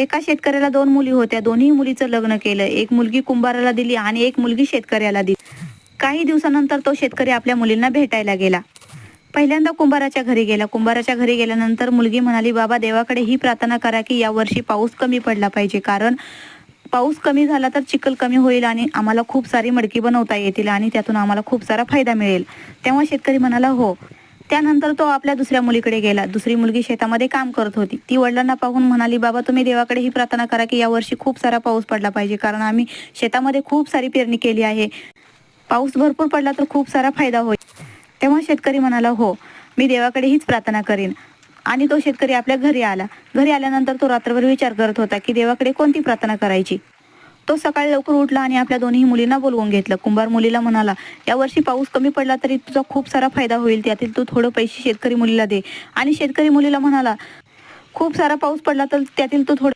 एका शेतकऱ्याला दोन मुली होत्या. दोन्ही मुलीचं लग्न केलं. एक मुलगी कुंभाराला दिली आणि एक मुलगी शेतकऱ्याला दिली. काही दिवसानंतर तो शेतकरी आपल्या मुलींना भेटायला गेला. पहिल्यांदा कुंभाराच्या घरी गेला. कुंभाराच्या घरी गेल्यानंतर मुलगी म्हणाली बाबा देवाकडे ही प्रार्थना करा की यावर्षी पाऊस कमी पडला पाहिजे. कारण पाऊस कमी झाला तर चिखल कमी होईल आणि आम्हाला खूप सारी मडकी बनवता येतील आणि त्यातून आम्हाला खूप सारा फायदा मिळेल. तेव्हा शेतकरी म्हणाला हो. त्यानंतर तो आपल्या दुसऱ्या मुलीकडे गेला. दुसरी मुलगी शेतामध्ये काम करत होती. ती वडिलांना पाहून म्हणाली बाबा तुम्ही देवाकडे ही प्रार्थना करा की यावर्षी खूप सारा पाऊस पडला पाहिजे. कारण आम्ही शेतामध्ये खूप सारी पेरणी केली आहे. पाऊस भरपूर पडला तर खूप सारा फायदा होईल. तेव्हा शेतकरी म्हणाला हो मी देवाकडे हीच प्रार्थना करीन. आणि तो शेतकरी आपल्या घरी आला. घरी आल्यानंतर तो रात्रभर विचार करत होता की देवाकडे कोणती प्रार्थना करायची? तो सकाळी लवकर उठला आणि आपल्या दोन्ही मुलींना बोलवून घेतलं. कुंभार मुलीला म्हणाला यावर्षी पाऊस कमी पडला तरी तुझा खूप सारा फायदा होईल. त्यातील तू थोडं पैसे शेतकरी मुलीला दे. आणि शेतकरी मुलीला म्हणाला खूप सारा पाऊस पडला तर त्यातील तू थोडं